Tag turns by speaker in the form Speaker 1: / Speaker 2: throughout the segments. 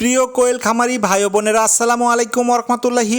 Speaker 1: প্রিয় কোয়েল খামারি, ভাই বোনেরা, আসসালামু আলাইকুম রহমতুল্লাহি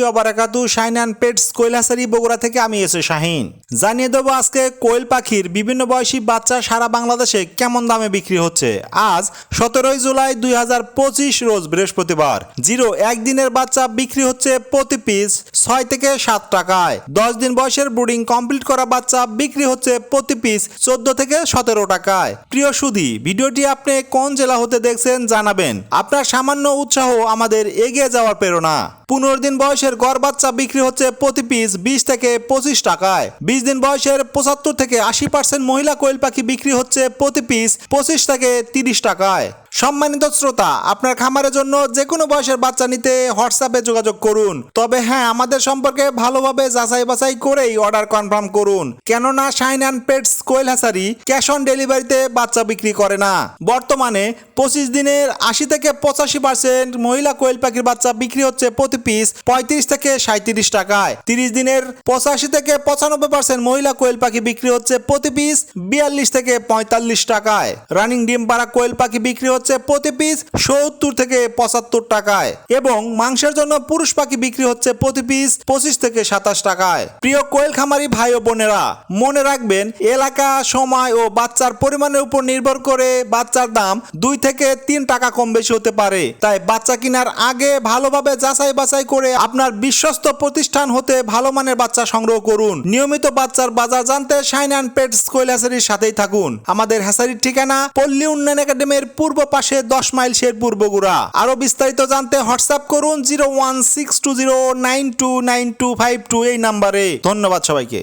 Speaker 1: shine and pets quail hatchery Bogura থেকে আমি এসে শাহিন। জানিয়ে দেবো আজকে কোয়েল পাখির বিভিন্ন বয়সী বাচ্চা সারা বাংলাদেশে কেমন দামে বিক্রি হচ্ছে। আজ সতেরোই জুলাই দুই হাজার পঁচিশ রোজ বৃহস্পতিবার। জিরো একদিনের বাচ্চা বিক্রি হচ্ছে প্রতি পিস ছয় থেকে সাত টাকায়। দশ দিন বয়সের ব্রুডিং কমপ্লিট করা বাচ্চা বিক্রি হচ্ছে প্রতি পিস চোদ্দ থেকে সতেরো টাকায়। প্রিয় সুধি, ভিডিওটি আপনি কোন জেলা হতে দেখছেন জানাবেন। আপনার সামান্য উৎসাহ আমাদের এগিয়ে যাওয়ার প্রেরণা। পনেরো দিন বয়সের গড় বাচ্চা বিক্রি হচ্ছে প্রতি পিস বিশ থেকে পঁচিশ টাকায়। দিন বয়সের পঁচাত্তর থেকে আশি পার্সেন্ট মহিলা কোয়েল পাখি বিক্রি হচ্ছে প্রতি পিস পঁচিশ থেকে তিরিশ টাকায়। সম্মানিত শ্রোতা, আপনার খামারের জন্য যে কোনো বয়সের বাচ্চা নিতে হোয়াটসঅ্যাপে যোগাযোগ করুন। তবে হ্যাঁ আমাদের সম্পর্কে ভালোভাবে যাচাই বাছাই করেই অর্ডার কনফার্ম করুন। কেননা shine and pets quail hatchery cash on ডেলিভারিতে বাচ্চা বিক্রি করে না। বর্তমানে পঁচিশ দিনের আশি থেকে পঁচাশি পার্সেন্ট মহিলা কোয়েল পাখির বাচ্চা বিক্রি হচ্ছে প্রতি পিস পঁয়ত্রিশ থেকে সাঁত্রিশ টাকায়। তিরিশ দিনের পঁচাশি থেকে পঁচানব্বই পার্সেন্ট মহিলা কোয়েল পাখি বিক্রি হচ্ছে প্রতি পিস বিয়াল্লিশ থেকে পঁয়তাল্লিশ টাকায়। রানিং ডিম পাড়া কোয়েল পাখি বিক্রি হচ্ছে প্রতি পিস সত্তর থেকে পঁচাত্তর টাকায় এবং মাংসের জন্য পুরুষ পাখি বিক্রি হচ্ছে প্রতি পিস পঁচিশ থেকে সাতাশ টাকায়। প্রিয় কোয়েল খামারি ভাই ও বোনেরা, মনে রাখবেন, এলাকা, সময় ও বাচ্চার পরিমাণের উপর নির্ভর করে বাচ্চার দাম দুই থেকে তিন টাকা কম বেশি হতে পারে। তাই বাচ্চা কেনার আগে ভালোভাবে যাচাই বাছাই করে আপনার বিশ্বস্ত প্রতিষ্ঠান হতে ভালো মানের বাচ্চা সংগ্রহ করুন। নিয়মিত বাচ্চার বাজার জানতে সাইন অ্যান্ড পেটস কোয়েল হ্যাসারির সাথেই থাকুন। আমাদের হ্যাসারির ঠিকানা পল্লী উন্নয়ন একাডেমির পূর্ব পাশে দশ মাইল শেরপুর বগুড়া আরও বিস্তারিত জানতে হোয়াটসঅ্যাপ করুন zero one six two zero nine two nine two five two এই নাম্বারে। ধন্যবাদ সবাইকে।